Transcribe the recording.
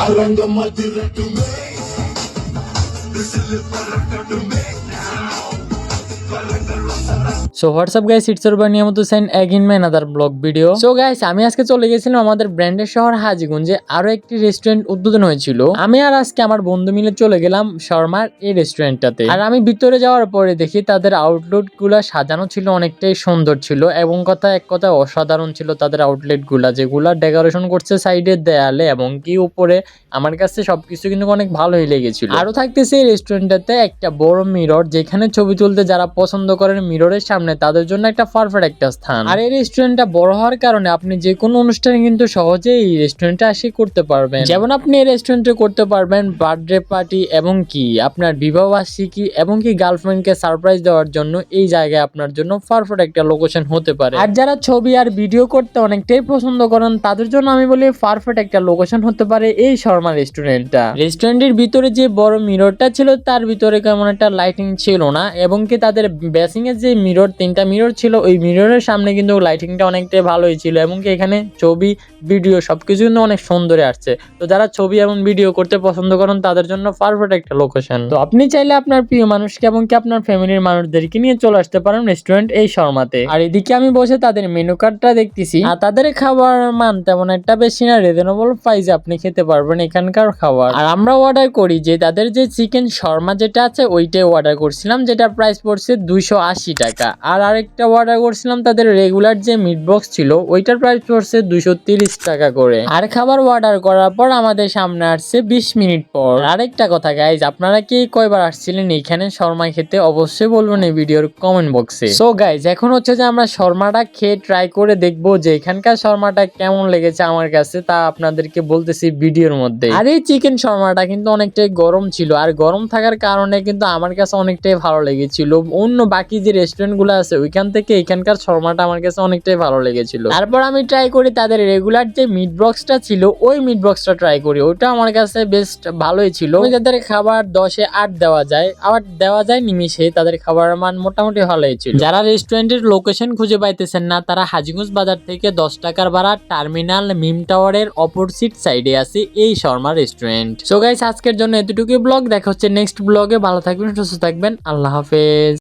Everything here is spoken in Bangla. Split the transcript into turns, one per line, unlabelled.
அரங்கம்மா திரட்டுமே விசில் பறக்கட்டுமே.
সো হোয়াটসঅ্যাপ গাইস ইটস ওর বানিয়ে মতো send again my other blog video so guys আমি আজকে চলে গেছিলাম আমাদের ব্র্যান্ডের শহর হাজিগঞ্জে আরও একটি রেস্টুরেন্ট উদ্বোধন হয়েছিল। আমি আর আজকে আমার বন্ধু মিলে চলে গেলাম শর্মার এই রেস্টুরেন্টটাতে আর আমি ভিতরে যাওয়ার পরে দেখি তাদের আউটলেটগুলা সাজানো ছিল, অনেকটাই সুন্দর ছিল এবং কথা, এক কথা অসাধারণ ছিল তাদের আউটলেটগুলা যেগুলা ডেকোরেশন করছে সাইডের দেয়ালে এবং কি উপরে আমার কাছে সবকিছু কিন্তু অনেক ভালোই লেগেছিল। আরও থাকতেছে এই রেস্টুরেন্টটাতে একটা বড় মিরর যেখানে ছবি তুলতে যারা পছন্দ করেন মিররের সামনে তাদের জন্য একটা পারফেক্ট একটা স্থান। আর এই রেস্টুরেন্টটা বড় হওয়ার কারণে আপনি যে কোনো অনুষ্ঠানে কিন্তু সহজে এই রেস্টুরেন্টে এসে করতে পারবেন। যেমন আপনি এই রেস্টুরেন্টে করতে পারবেন বার্থডে পার্টি এবং কি, আপনার বিবাহ বার্ষিকী এবং কি গার্লফ্রেন্ডকে সারপ্রাইজ দেওয়ার জন্য এই জায়গায় আপনার জন্য পারফেক্ট একটা লোকেশন হতে পারে। আর যারা ছবি আর ভিডিও করতে অনেকটাই পছন্দ করেন, তাদের জন্য আমি বলি পারফেক্ট একটা লোকেশন হতে পারে এই শর্মা রেস্টুরেন্টটা রেস্টুরেন্টের ভিতরে যে বড় মিররটা ছিল, তার ভিতরে কেমন একটা লাইটিং ছিল না এবং কি তাদের বেসিং এর যে মিরর তিনটা মিরর ছিল, ওই মিররের সামনে কিন্তু লাইটিংটা অনেকটাই ভালোই ছিল এবং কি এখানে ছবি ভিডিও সবকিছু কিন্তু অনেক সুন্দরে আসছে। তো যারা ছবি এবং ভিডিও করতে পছন্দ করেন, তাদের জন্য পারফেক্ট একটা লোকেশন তো আপনি চাইলে আপনার প্রিয় মানুষকে এবং কি আপনার ফ্যামিলির মানুষদেরকে নিয়ে চলে আসতে পারেন রেস্টুরেন্ট এই শর্মাতে। আর এদিকে আমি বসে তাদের মেনু কার্ডটা দেখতেছি। আর তাদের খাবার মান তেমন একটা বেশি না রিজনেবল প্রাইসে আপনি খেতে পারবেন এখানকার খাবার। আর আমরা অর্ডার করি যে, তাদের যে চিকেন শর্মা যেটা আছে, ওইটাই অর্ডার করছিলাম যেটা প্রাইস পড়ছে দুইশো আশি টাকা। আর আরেকটা অর্ডার করছিলাম, তাদের রেগুলার যে মিট বক্স ছিল, ওইটার প্রাইস পড়ছে তিরিশ টাকা করে। আর খাবার অর্ডার করার পর আমাদের সামনে আসছে বিশ মিনিট পর। আরেকটা কথা গাইজ আপনারা কি কয়বার আসছিলেন এখানে শর্মা খেতে, অবশ্যই বলবেন এই ভিডিওর কমেন্ট বক্সে সো গাইজ এখন হচ্ছে যে আমরা শর্মাটা খেয়ে ট্রাই করে দেখব যে এখানকার শর্মাটা কেমন লেগেছে আমার কাছে, তা আপনাদেরকে বলতেছি ভিডিওর মধ্যে। আর এই চিকেন শর্মাটা কিন্তু অনেকটাই গরম ছিল, আর গরম থাকার কারণে কিন্তু আমার কাছে অনেকটাই ভালো লেগেছিল। অন্য বাকি যে রেস্টুরেন্ট গুলো আছে ওইখান থেকে এখানকার শর্মাটা আমার কাছে অনেকটাই ভালো লেগেছিল। তারপর আমি ট্রাই করি তাদের রেগুলার যে মিট বক্সটা ছিল, ওই মিট বক্সটা ট্রাই করি ওটা আমার কাছে বেস্ট ভালোই ছিল। যাদের খাবার দশে আট দেওয়া যায়, আবার দেওয়া যায় নিমিশে তাদের খাবারের মান মোটামুটি ভালোই ছিল। যারা রেস্টুরেন্টের লোকেশন খুঁজে পাইতেছেন না, তারা হাজিগঞ্জ বাজার থেকে দশ টাকার ভাড়া টার্মিনাল মিম টাওয়ারের অপোজিট সাইডে আছে এই শর্মা রেস্টুরেন্ট সো গাইস আজকের জন্য এতটুকুই ব্লগ দেখা হচ্ছে নেক্সট ব্লগে ভালো থাকবেন, সুস্থ থাকবেন, আল্লাহ হাফেজ।